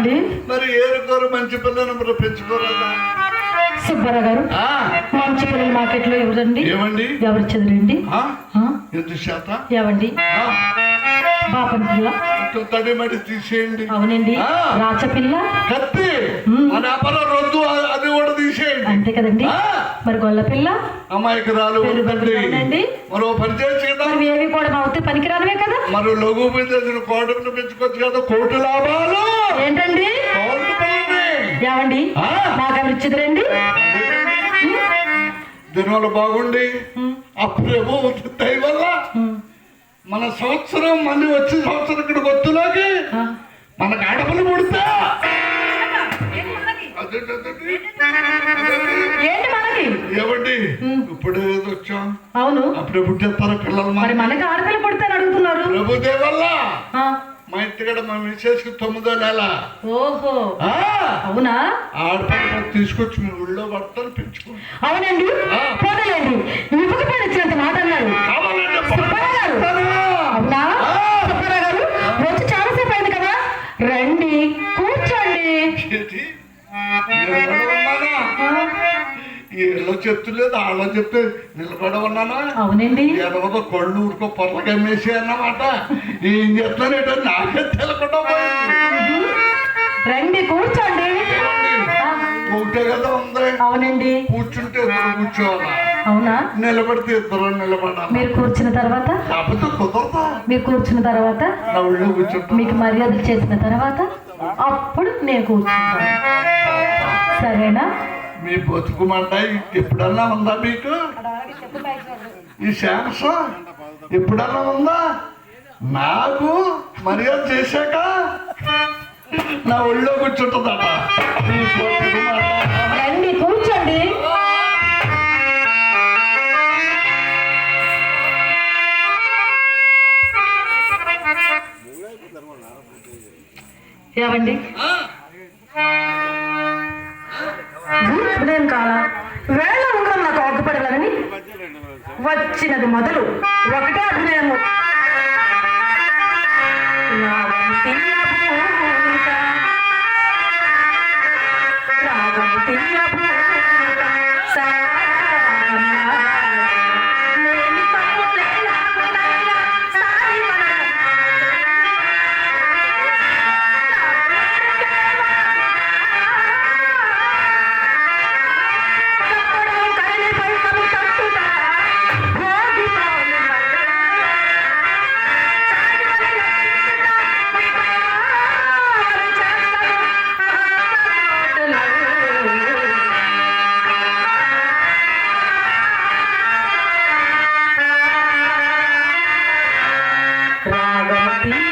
అండి మరి ఏరుకోరు మంచి పిల్లను మరి సుబ్బారా గారు మంచి పిల్లలు మార్కెట్లో ఎవరండి? ఏమండి? ఎవరు చదివండి ఎంత ఏవండి పిల్ల. మొత్తం తడి మడి తీసేయండి. అవునండి. ఆ. రాచ పిల్ల. కత్తి. మ్మ్. మన అపర రొద్దు అది కూడా తీసేయండి. అంతే కదండి. మరి గొల్ల పిల్ల. అమ్మాయికి రాలు. మరో పని చేయొచ్చు కదా ఏవి కూడా పనికిరానివే కదా. మరి లఘు మీద కోటను పెంచుకోవచ్చు కదా కోటి లాభాలు. ఏంటండి? ఆ. నాకు ఎవరు ఇచ్చిదిరండి దీనివల్ల బాగుండి. వల్ల మన సంవత్సరం మళ్ళీ వచ్చే సంవత్సరం ఇక్కడ ఇప్పుడు వచ్చాం అవును. అప్పుడే పుట్టేస్తారా పిల్లలు మరి మన మనకి ఆడపిల్ల పుడతారు అడుగుతున్నారు. ప్రభు దయ వల్ల. మా ఇంటికాడ మా మిసేస్కి తొమ్మిదో నెల. ఓహో. అవునా? ఆడపిల్ల తీసుకొచ్చి మీ ఊళ్ళో పడతారు పెంచుకోండి అవునండి. ఆ. పోతలేండి. ఇవ్వకపోయిన వచ్చినంత మాట అన్నారు. వీళ్ళు చెప్తులేదు వాళ్ళ చెప్తే నిలబడమన్నానా అవునండి. ఎడవదో కళ్ళు ఊరుకో పొరలు కమ్మేసి అన్నమాట. ఏం చెప్తానేటో నాకే తెలకుండా రండి కూర్చోండి. ఒకటే కదా ఉంది. అవునండి. కూర్చుంటే ఇద్దరు కూర్చోవాలా? అవునా? నిలబడితే ఇద్దరు నిలబడాలి? మీరు కూర్చున్న తర్వాత? కుదరదా? మీరు కూర్చున్న తర్వాత? మీకు మర్యాదలు చేసిన తర్వాత? అప్పుడు నేను కూర్చుంటాను. సరేనా? మీ బతుకుమంట ఎప్పుడన్నా ఉందా మీకు? ఈ శ్యామస ఎప్పుడన్నా ఉందా? నాకు మర్యాద చేశాక నా ఒళ్ళో కూర్చుంటుందట. రండి కూర్చోండి. ఏమండి? నేను కాలా? వేళ ఉంగరం నాకు ఆకుపడగలని వచ్చినది మొదలు ఒకటే అభినయము. भद्रावती